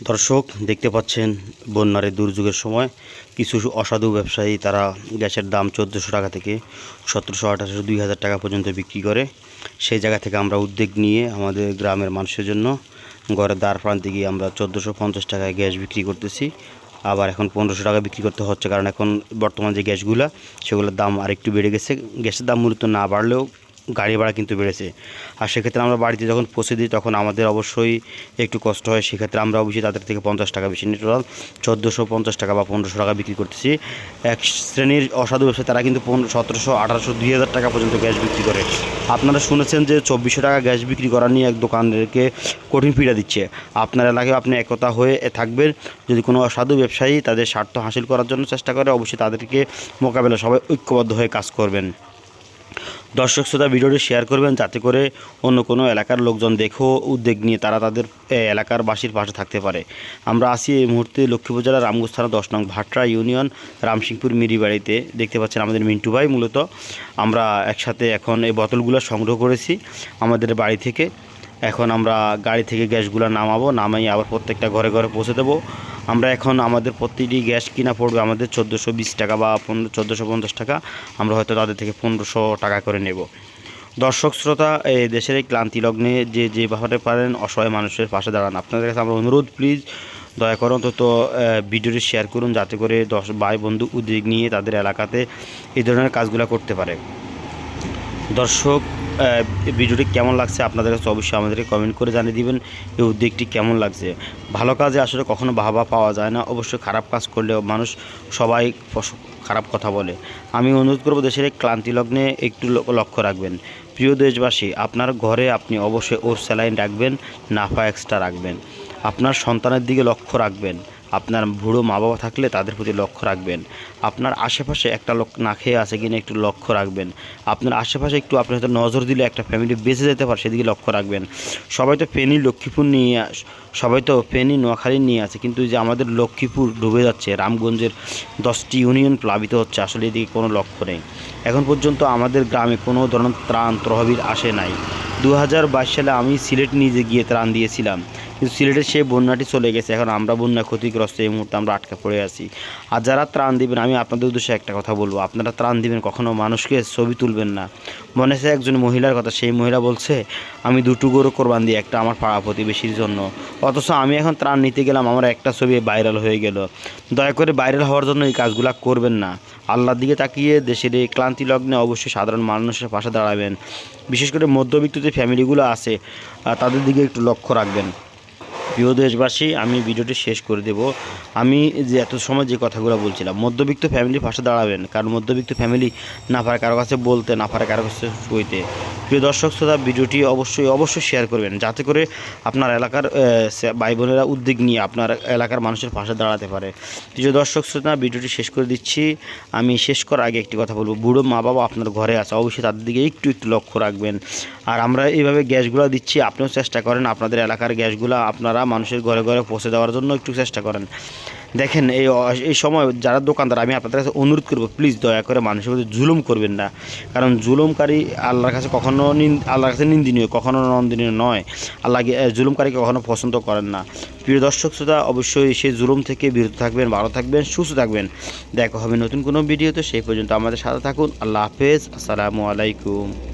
দর্শক, দেখতে পাচ্ছেন বন্যার দুর্যোগের সময় কিছু অসাধু ব্যবসায়ী তারা গ্যাসের দাম চোদ্দোশো টাকা থেকে সতেরোশো আঠারোশো দুই হাজার টাকা পর্যন্ত বিক্রি করে। সেই জায়গা থেকে আমরা উদ্যোগ নিয়ে আমাদের গ্রামের মানুষের জন্য ঘরের দ্বার প্রান্তে গিয়ে আমরা চোদ্দোশো পঞ্চাশ টাকায় গ্যাস বিক্রি করতেছি। আবার এখন পনেরোশো টাকা বিক্রি করতে হচ্ছে, কারণ এখন বর্তমান যে গ্যাসগুলো, সেগুলোর দাম আরেকটু বেড়ে গেছে। গ্যাসের দাম মূলত না বাড়লেও গাড়ি ভাড়া কিন্তু বেড়েছে। আর সেক্ষেত্রে আমরা বাড়িতে যখন পৌঁছে দিই, তখন আমাদের অবশ্যই একটু কষ্ট হয়। সেক্ষেত্রে আমরা অবশ্যই তাদের থেকে পঞ্চাশ টাকা বেশি নিয়ে টোটাল চোদ্দোশো পঞ্চাশ টাকা বা পনেরোশো টাকা বিক্রি করতেছি। এক শ্রেণির অসাধু ব্যবসায়ী, তারা কিন্তু পনেরো, সতেরোশো, আঠারোশো, দুই হাজার টাকা পর্যন্ত গ্যাস বিক্রি করে। আপনারা শুনেছেন যে চব্বিশশো টাকা গ্যাস বিক্রি করা নিয়ে এক দোকানদারকে কঠিন পীড়া দিচ্ছে। আপনার এলাকায় আপনি একতা হয়ে থাকবেন, যদি কোনো অসাধু ব্যবসায়ী তাদের স্বার্থ হাসিল করার জন্য চেষ্টা করে, অবশ্যই তাদেরকে মোকাবেলা সবাই ঐক্যবদ্ধ হয়ে কাজ করবেন। দর্শক শ্রোতা, ভিডিওটি শেয়ার করবেন যাতে করে অন্য কোনো এলাকার লোকজন দেখেও উদ্যোগ নিয়ে তারা তাদের এলাকার বাসীর পাশে থাকতে পারে। আমরা আসি এই মুহূর্তে লক্ষ্মীপুর জেলার রামগঞ্জ থানা দশ নং ভাটরা ইউনিয়ন, রামসিংপুর মিরি বাড়িতে দেখতে পাচ্ছেন আমাদের মিন্টু ভাই মূলত। আমরা একসাথে এখন এই বোতলগুলো সংগ্রহ করেছি আমাদের বাড়ি থেকে। এখন আমরা গাড়ি থেকে গ্যাসগুলো নামাবো, নামাই আবার প্রত্যেকটা ঘরে ঘরে পৌঁছে দেবো। আমরা এখন আমাদের প্রতিটি গ্যাস কিনা পড়বে আমাদের চোদ্দোশো বিশ টাকা বা পনেরো, চোদ্দোশো পঞ্চাশ টাকা। আমরা হয়তো তাদের থেকে পনেরোশো টাকা করে নেব। দর্শক, শ্রোতা এই দেশের এই ক্লান্তি লগ্নে যে যেভাবে পারেন, অসহায় মানুষের পাশে দাঁড়ান। আপনাদের কাছে আমরা অনুরোধ প্লিজ দয়া করে অন্তত ভিডিওটি শেয়ার করুন, যাতে করে দশ ভাই বন্ধু উদ্যোগ নিয়ে তাদের এলাকাতে এই ধরনের কাজগুলো করতে পারে। দর্শক ভিডিওটি কেমন লাগছে আপনাদের কাছে অবশ্যই আমাদেরকে কমেন্ট করে জানিয়ে দিবেন, এই উদ্যোগটি কেমন লাগছে। ভালো কাজে আসলে কখনো বাহবা পাওয়া যায় না, অবশ্যই খারাপ কাজ করলেও মানুষ সবাই খারাপ কথা বলে। আমি অনুরোধ করব দেশের ক্লান্তি লগ্নে একটু লক্ষ্য রাখবেন। প্রিয় দেশবাসী, আপনার ঘরে আপনি অবশ্যই ওর স্যালাইন রাখবেন, নাফা এক্সট্রা রাখবেন। আপনার সন্তানের দিকে লক্ষ্য রাখবেন। আপনার বুড়ো মা বাবা থাকলে তাদের প্রতি লক্ষ্য রাখবেন। আপনার আশেপাশে একটা লোক না খেয়ে আছে কিনা একটু লক্ষ্য রাখবেন। আপনার আশেপাশে একটু আপনি হয়তো নজর দিলে একটা ফ্যামিলি বেঁচে যেতে পারে, সেদিকে লক্ষ্য রাখবেন। সবাই তো ফেনী লক্ষ্মীপুর নিয়ে সবাই তো ফেনী, নোয়াখালী নিয়ে আছে, কিন্তু যে আমাদের লক্ষ্মীপুর ডুবে যাচ্ছে, রামগঞ্জের দশটি ইউনিয়ন প্লাবিত হচ্ছে, আসলে এদিকে কোনো লক্ষ্য নেই। এখন পর্যন্ত আমাদের গ্রামে কোনো ধরনের ত্রাণ, তহবিল আসে নাই। দু হাজার বাইশ সালে আমি সিলেট নিজে গিয়ে ত্রাণ দিয়েছিলাম। কিন্তু সিলেটের সেই বন্যাটি চলে গেছে। এখন আমরা বন্যা ক্ষতিগ্রস্ত এই মুহূর্তে আমরা আটকা পড়ে আছি। আর যারা ত্রাণ দিবেন, আমি আপনাদের উদ্দেশ্যে একটা কথা বলব। আপনারা ত্রাণ দিবেন, কখনো মানুষকে ছবি তুলবেন না। মনে আছে একজন মহিলার কথা, সেই মহিলা বলছে, আমি দুটো গরু কোরবান দিই, একটা আমার পাড়া প্রতিবেশীর জন্য। অথচ আমি এখন ত্রাণ নিতে গেলাম, আমার একটা ছবি ভাইরাল হয়ে গেল। দয়া করে ভাইরাল হওয়ার জন্য এই কাজগুলো করবেন না। আল্লাহর দিকে তাকিয়ে দেশের এই ক্লান্তি লগ্নে অবশ্যই সাধারণ মানুষের পাশে দাঁড়াবেন। বিশেষ করে মধ্যবিত্ত যে ফ্যামিলিগুলো আছে তাদের দিকে একটু লক্ষ্য রাখবেন। প্রিয় দেশবাসী, আমি ভিডিওটি শেষ করে দেব। আমি যে এত সময় যে কথাগুলো বলছিলাম, মধ্যবিত্ত ফ্যামিলির পাশে দাঁড়াবেন, কারণ মধ্যবিত্ত ফ্যামিলি না পারে কারও কাছে বলতে, না পারে কারও কাছে শুইতে প্রিয় দর্শক শ্রোতা, ভিডিওটি অবশ্যই অবশ্যই শেয়ার করবেন, যাতে করে আপনার এলাকার ভাই বোনেরা উদ্যোগ নিয়ে আপনার এলাকার মানুষের পাশে দাঁড়াতে পারে। প্রিয় দর্শক শ্রোতা, ভিডিওটি শেষ করে দিচ্ছি। আমি শেষ করার আগে একটি কথা বলব। বুড়ো মা বাবা আপনার ঘরে আছে, অবশ্যই তাদের দিকে একটু একটু লক্ষ্য রাখবেন। আর আমরা এইভাবে গ্যাসগুলো দিচ্ছি, আপনিও চেষ্টা করেন আপনাদের এলাকার গ্যাসগুলো আপনারা মানুষের ঘরে ঘরে পৌঁছে দেওয়ার জন্য একটু চেষ্টা করেন। দেখেন, এই এই সময় যারা দোকানদার, আমি আপনাদের কাছে অনুরোধ করব প্লিজ দয়া করে মানুষের প্রতি জুলুম করবেন না। কারণ জুলুমকারী আল্লাহর কাছে কখনো আল্লাহর কাছে নিন্দনীয়, কখনো নন্দনীয় নয়। আল্লাহ জুলুমকারীকে কখনো পছন্দ করেন না। প্রিয় দর্শক শ্রোতা, অবশ্যই সেই জুলুম থেকে বিরত থাকবেন, ভালো থাকবেন, সুস্থ থাকবেন। দেখা হবে নতুন কোনো ভিডিওতে, সেই পর্যন্ত আমাদের সাথে থাকুন। আল্লাহ হাফেজ। আসসালামু আলাইকুম।